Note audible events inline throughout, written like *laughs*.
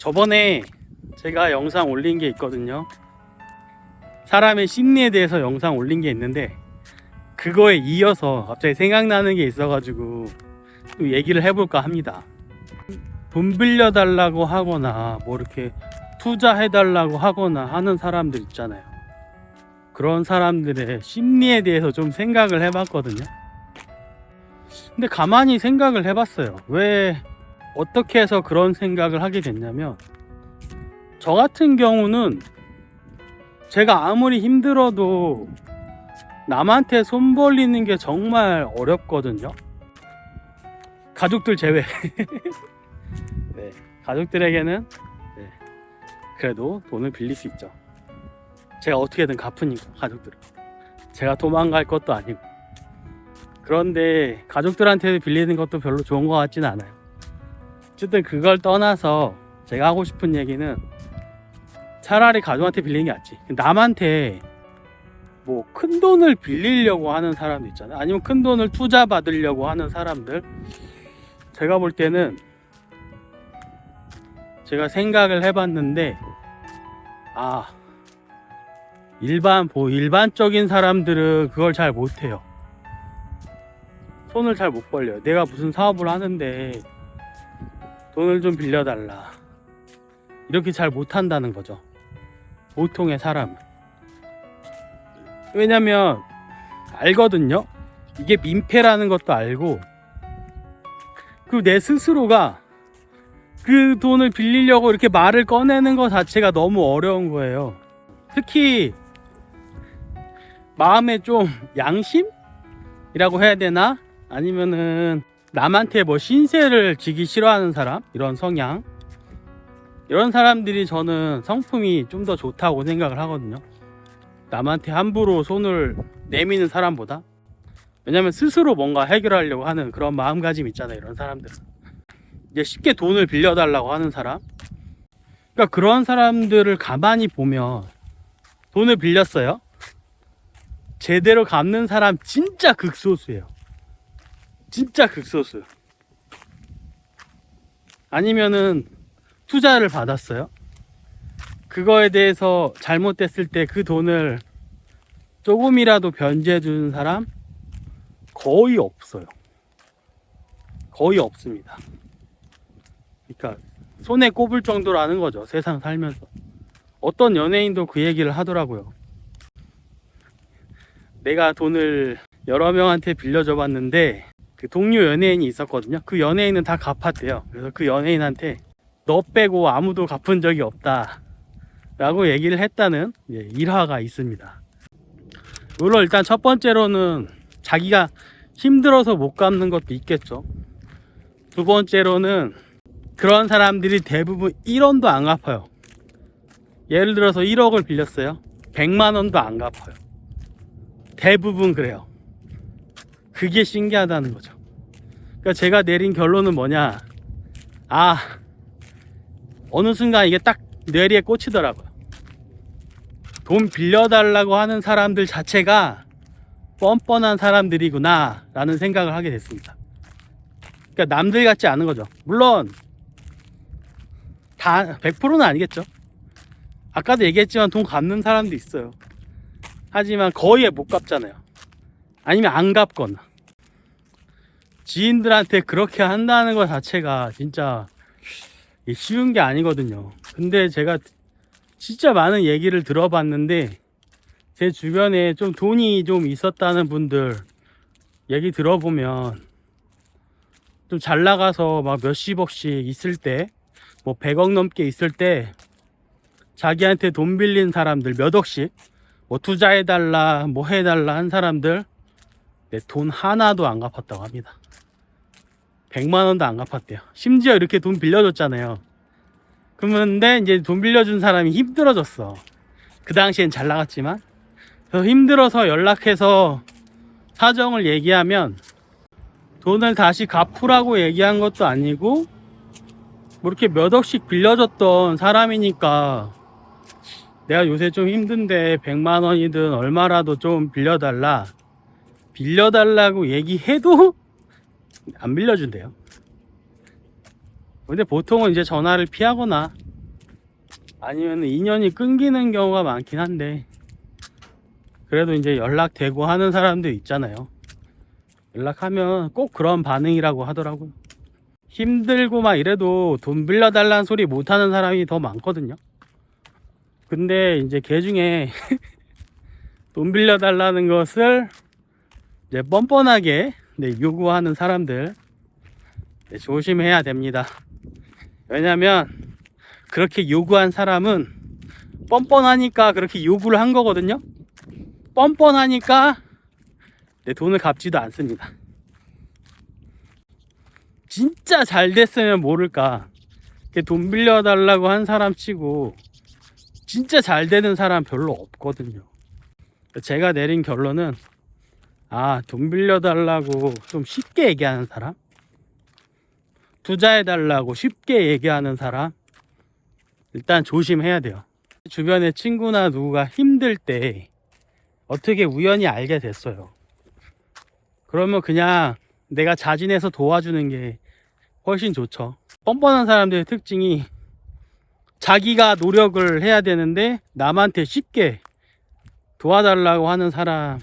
저번에 제가 영상 올린 게 있거든요. 사람의 심리에 대해서 영상 올린 게 있는데 그거에 이어서 갑자기 생각나는 게 있어가지고 또 얘기를 해볼까 합니다. 돈 빌려달라고 하거나 뭐 이렇게 투자해달라고 하거나 하는 사람들 있잖아요. 그런 사람들의 심리에 대해서 좀 생각을 해봤거든요. 근데 가만히 생각을 해봤어요. 왜 어떻게 해서 그런 생각을 하게 됐냐면 저 같은 경우는 제가 아무리 힘들어도 남한테 손 벌리는 게 정말 어렵거든요. 가족들 제외. *laughs* 네, 가족들에게는 네, 그래도 돈을 빌릴 수 있죠. 제가 어떻게든 갚으니까 가족들은. 제가 도망갈 것도 아니고. 그런데 가족들한테 빌리는 것도 별로 좋은 것 같지는 않아요. 어쨌든 그걸 떠나서 제가 하고 싶은 얘기는 차라리 가족한테 빌리는 게 낫지. 남한테 뭐 큰 돈을 빌리려고 하는 사람도 있잖아요. 아니면 큰 돈을 투자 받으려고 하는 사람들. 제가 볼 때는 제가 생각을 해봤는데 아 일반 뭐 일반적인 사람들은 그걸 잘 못해요. 손을 잘 못 벌려요. 내가 무슨 사업을 하는데 돈을 좀 빌려달라. 이렇게 잘 못한다는 거죠. 보통의 사람은. 왜냐면 알거든요. 이게 민폐라는 것도 알고 그리고 내 스스로가 그 돈을 빌리려고 이렇게 말을 꺼내는 것 자체가 너무 어려운 거예요. 특히 마음에 좀 양심 이라고 해야 되나? 아니면은 남한테 뭐 신세를 지기 싫어하는 사람 이런 성향 이런 사람들이 저는 성품이 좀 더 좋다고 생각을 하거든요. 남한테 함부로 손을 내미는 사람보다 왜냐면 스스로 뭔가 해결하려고 하는 그런 마음가짐 있잖아요. 이런 사람들은 이제 쉽게 돈을 빌려달라고 하는 사람 그러니까 그런 사람들을 가만히 보면 돈을 빌렸어요. 제대로 갚는 사람 진짜 극소수예요. 진짜 극소수. 아니면은 투자를 받았어요. 그거에 대해서 잘못됐을 때 그 돈을 조금이라도 변제해 주는 사람 거의 없어요. 거의 없습니다. 그러니까 손에 꼽을 정도라는 거죠. 세상 살면서. 어떤 연예인도 그 얘기를 하더라고요. 내가 돈을 여러 명한테 빌려줘 봤는데 그 동료 연예인이 있었거든요. 그 연예인은 다 갚았대요. 그래서 그 연예인한테 너 빼고 아무도 갚은 적이 없다. 라고 얘기를 했다는 예, 일화가 있습니다. 물론 일단 첫 번째로는 자기가 힘들어서 못 갚는 것도 있겠죠. 두 번째로는 그런 사람들이 대부분 1원도 안 갚아요. 예를 들어서 1억을 빌렸어요. 100만 원도 안 갚아요. 대부분 그래요. 그게 신기하다는 거죠. 그러니까 제가 내린 결론은 뭐냐? 아, 어느 순간 이게 딱 뇌리에 꽂히더라고요. 돈 빌려달라고 하는 사람들 자체가 뻔뻔한 사람들이구나 라는 생각을 하게 됐습니다. 그러니까 남들 같지 않은 거죠. 물론 다 100%는 아니겠죠. 아까도 얘기했지만 돈 갚는 사람도 있어요. 하지만 거의 못 갚잖아요. 아니면 안 갚거나. 지인들한테 그렇게 한다는 것 자체가 진짜 쉬운 게 아니거든요. 근데 제가 진짜 많은 얘기를 들어봤는데 제 주변에 좀 돈이 좀 있었다는 분들 얘기 들어보면 좀 잘 나가서 막 몇십억씩 있을 때 뭐 100억 넘게 있을 때 자기한테 돈 빌린 사람들 몇 억씩 뭐 투자해달라 뭐 해달라 한 사람들 내 돈 하나도 안 갚았다고 합니다 100만 원도 안 갚았대요. 심지어 이렇게 돈 빌려줬잖아요. 그런데 이제 돈 빌려준 사람이 힘들어졌어. 그 당시엔 잘 나갔지만. 그래서 힘들어서 연락해서 사정을 얘기하면 돈을 다시 갚으라고 얘기한 것도 아니고 뭐 이렇게 몇 억씩 빌려줬던 사람이니까 내가 요새 좀 힘든데 100만 원이든 얼마라도 좀 빌려달라. 빌려달라고 얘기해도 안 빌려준대요 근데 보통은 이제 전화를 피하거나 아니면 인연이 끊기는 경우가 많긴 한데 그래도 이제 연락되고 하는 사람들 있잖아요. 연락하면 꼭 그런 반응이라고 하더라고요. 힘들고 막 이래도 돈 빌려달라는 소리 못하는 사람이 더 많거든요. 근데 이제 걔 중에 *laughs* 돈 빌려달라는 것을 이제 뻔뻔하게 네, 요구하는 사람들 네, 조심해야 됩니다. 왜냐면 그렇게 요구한 사람은 뻔뻔하니까 그렇게 요구를 한 거거든요. 뻔뻔하니까 내 돈을 갚지도 않습니다. 진짜 잘 됐으면 모를까. 돈 빌려달라고 한 사람 치고 진짜 잘 되는 사람 별로 없거든요. 제가 내린 결론은 아, 돈 빌려달라고 좀 쉽게 얘기하는 사람? 투자해달라고 쉽게 얘기하는 사람? 일단 조심해야 돼요. 주변에 친구나 누구가 힘들 때 어떻게 우연히 알게 됐어요. 그러면 그냥 내가 자진해서 도와주는 게 훨씬 좋죠. 뻔뻔한 사람들의 특징이 자기가 노력을 해야 되는데 남한테 쉽게 도와달라고 하는 사람이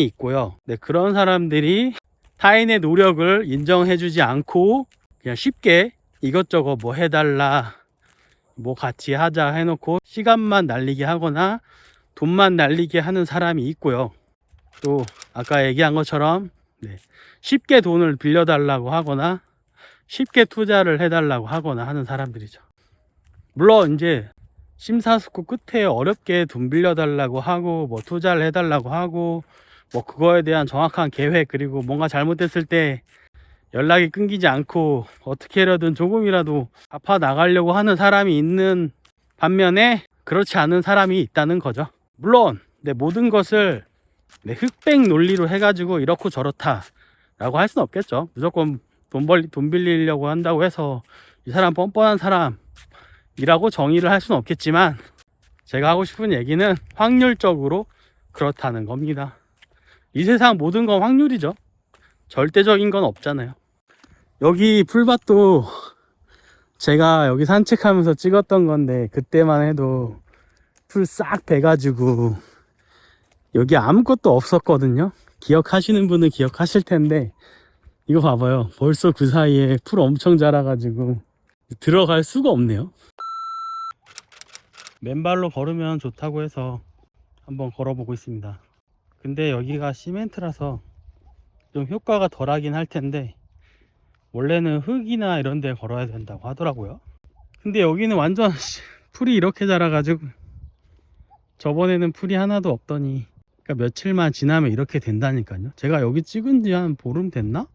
있고요. 네, 그런 사람들이 타인의 노력을 인정해주지 않고 그냥 쉽게 이것저것 뭐 해달라, 뭐 같이 하자 해놓고 시간만 날리게 하거나 돈만 날리게 하는 사람이 있고요. 또 아까 얘기한 것처럼 네, 쉽게 돈을 빌려달라고 하거나 쉽게 투자를 해달라고 하거나 하는 사람들이죠. 물론 이제 심사숙고 끝에 어렵게 돈 빌려달라고 하고 뭐 투자를 해달라고 하고 뭐 그거에 대한 정확한 계획 그리고 뭔가 잘못됐을 때 연락이 끊기지 않고 어떻게라든 조금이라도 갚아 나가려고 하는 사람이 있는 반면에 그렇지 않은 사람이 있다는 거죠. 물론 내 모든 것을 내 흑백 논리로 해가지고 이렇고 저렇다 라고 할 수는 없겠죠. 무조건 돈 벌리, 돈 빌리려고 한다고 해서 이 사람 뻔뻔한 사람이라고 정의를 할 수는 없겠지만 제가 하고 싶은 얘기는 확률적으로 그렇다는 겁니다. 이 세상 모든 건 확률이죠. 절대적인 건 없잖아요. 여기 풀밭도 제가 여기 산책하면서 찍었던 건데 그때만 해도 풀 싹 베가지고 여기 아무것도 없었거든요. 기억하시는 분은 기억하실 텐데 이거 봐봐요. 벌써 그 사이에 풀 엄청 자라가지고 들어갈 수가 없네요. 맨발로 걸으면 좋다고 해서 한번 걸어보고 있습니다. 근데 여기가 시멘트라서 좀 효과가 덜하긴 할 텐데 원래는 흙이나 이런 데 걸어야 된다고 하더라고요. 근데 여기는 완전 풀이 이렇게 자라가지고 저번에는 풀이 하나도 없더니 그러니까 며칠만 지나면 이렇게 된다니까요. 제가 여기 찍은 지 한 보름 됐나?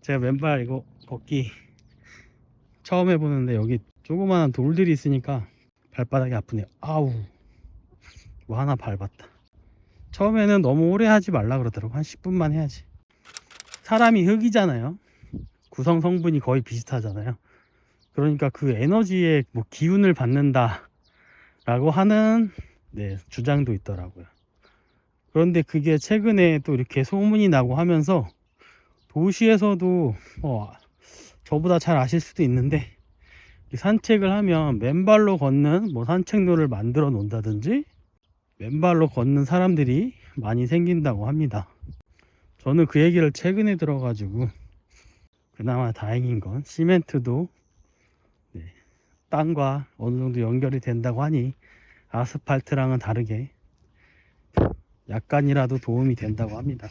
제가 맨발 이거 걷기 처음 해보는데 여기 조그마한 돌들이 있으니까 발바닥이 아프네요. 아우 뭐 하나 밟았다. 처음에는 너무 오래 하지 말라 그러더라고. 한 10분만 해야지. 사람이 흙이잖아요. 구성 성분이 거의 비슷하잖아요. 그러니까 그 에너지의 뭐 기운을 받는다 라고 하는 네, 주장도 있더라고요. 그런데 그게 최근에 또 이렇게 소문이 나고 하면서 도시에서도 어, 저보다 잘 아실 수도 있는데 산책을 하면 맨발로 걷는 뭐 산책로를 만들어 놓는다든지 맨발로 걷는 사람들이 많이 생긴다고 합니다. 저는 그 얘기를 최근에 들어가지고 그나마 다행인 건 시멘트도 네, 땅과 어느 정도 연결이 된다고 하니 아스팔트랑은 다르게 약간이라도 도움이 된다고 합니다.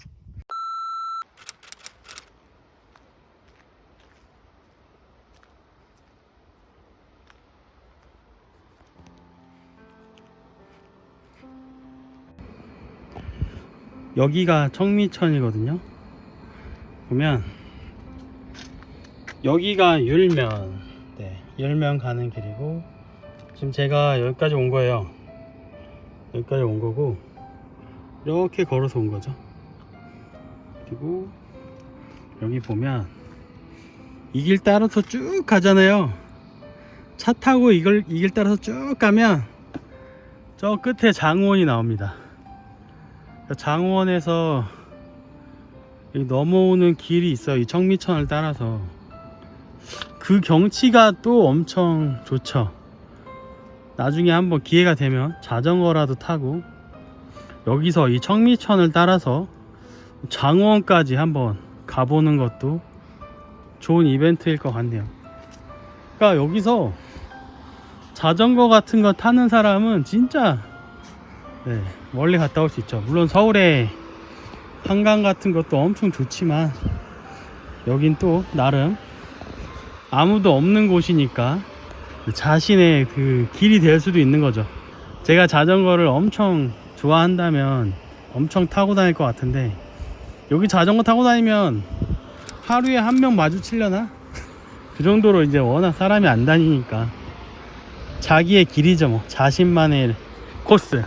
여기가 청미천이거든요. 보면 여기가 율면, 네, 율면 가는 길이고 지금 제가 여기까지 온 거예요. 여기까지 온 거고 이렇게 걸어서 온 거죠. 그리고 여기 보면 이 길 따라서 쭉 가잖아요. 차 타고 이걸 이 길 따라서 쭉 가면 저 끝에 장원이 나옵니다. 장원에서 이 넘어오는 길이 있어요. 이 청미천을 따라서. 그 경치가 또 엄청 좋죠. 나중에 한번 기회가 되면 자전거라도 타고 여기서 이 청미천을 따라서 장원까지 한번 가보는 것도 좋은 이벤트일 것 같네요. 그러니까 여기서 자전거 같은 거 타는 사람은 진짜 네, 멀리 갔다 올 수 있죠. 물론 서울에 한강 같은 것도 엄청 좋지만 여긴 또 나름 아무도 없는 곳이니까 자신의 그 길이 될 수도 있는 거죠. 제가 자전거를 엄청 좋아한다면 엄청 타고 다닐 것 같은데 여기 자전거 타고 다니면 하루에 한 명 마주치려나? *laughs* 그 정도로 이제 워낙 사람이 안 다니니까 자기의 길이죠 뭐 자신만의 코스